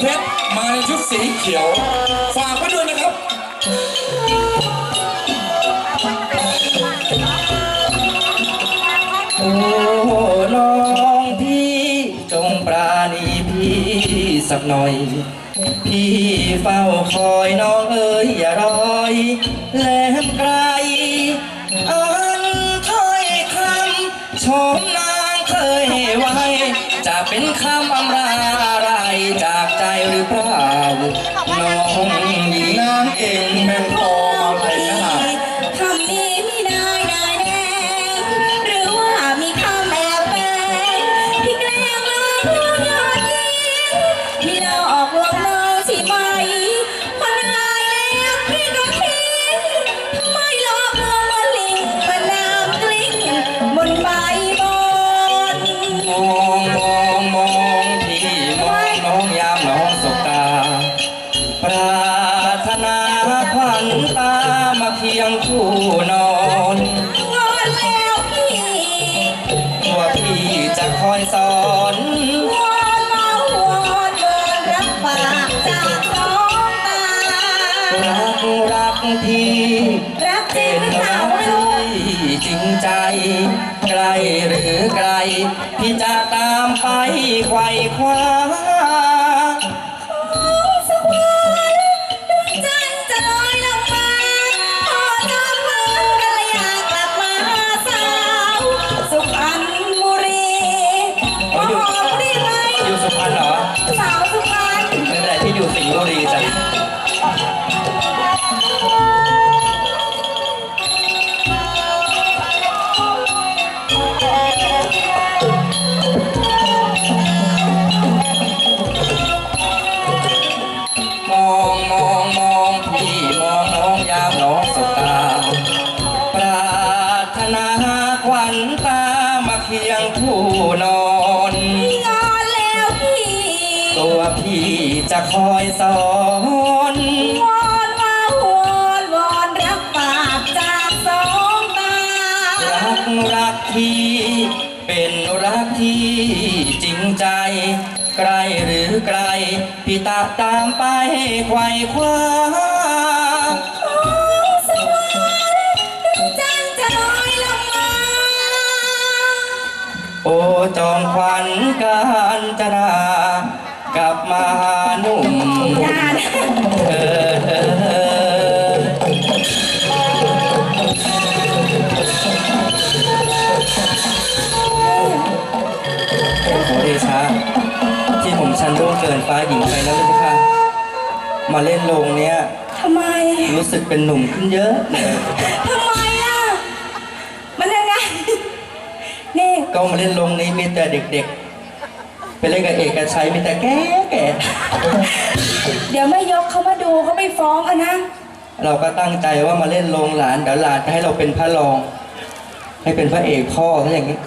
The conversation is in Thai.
เพชรมาในชุดสีเขียว ฝากไว้ด้วยนะครับโอ้น้องพี่จงปราณีพี่สักหน่อย พี่เฝ้าคอยน้องเอ๋ยอย่ารอยแหลมไกลอันถ้อยคำชมนางเคยไว้ จะเป็นคำอำรา นางเองแม่พอ มาเคียงคู่นอน งอนแล้วพี่ว่าพี่จะคอยสอนวอนมาวอนวอนรับปากจากสองตารักรักพี่รักจริเป็งนหรือเปล่ารักไม่รู้ที่จริงใจ ไกลหรือไกล พี่จะตามไปไขว่คว้า บุรีจ้ะมองมองมองพี่มองน้องยามน้องสบตาปรารถนาขวัญตามาเคียงคู่นอน จะคอยสอนวอนมาวอนวอนรับปากจากสองตารักรักที่เป็นรักที่จริงใจไกลหรือไกล พี่ตาตามไปไขว่คว้าสวรรค์จันทร์จะลอยลงมาโอ้จอมขวัญการจนา กลับมาหาหนุ่มอย่านะเออเออเออขอเดชะที่ผมชันร่วงเกินฟ้าหญิงไปแล้วลูกค่ะ มาเล่นโรงเนี้ยทำไม รู้สึกเป็นหนุ่มขึ้นเยอะเลยทำไมอะ มันยังไง นี่ ก็มาเล่นโรงนี้มีแต่เด็ก ๆ ไปเล่นกับเอกชัยมีแต่แก่แก่เดี๋ยวไม่ยกเขามาดูเขาไปฟ้องอะนะ เราก็ตั้งใจว่ามาเล่นโรงหลานเดี๋ยวหลานจะให้เราเป็นพระรอง ให้เป็นพระเอกพ่อถ้าอย่างนี้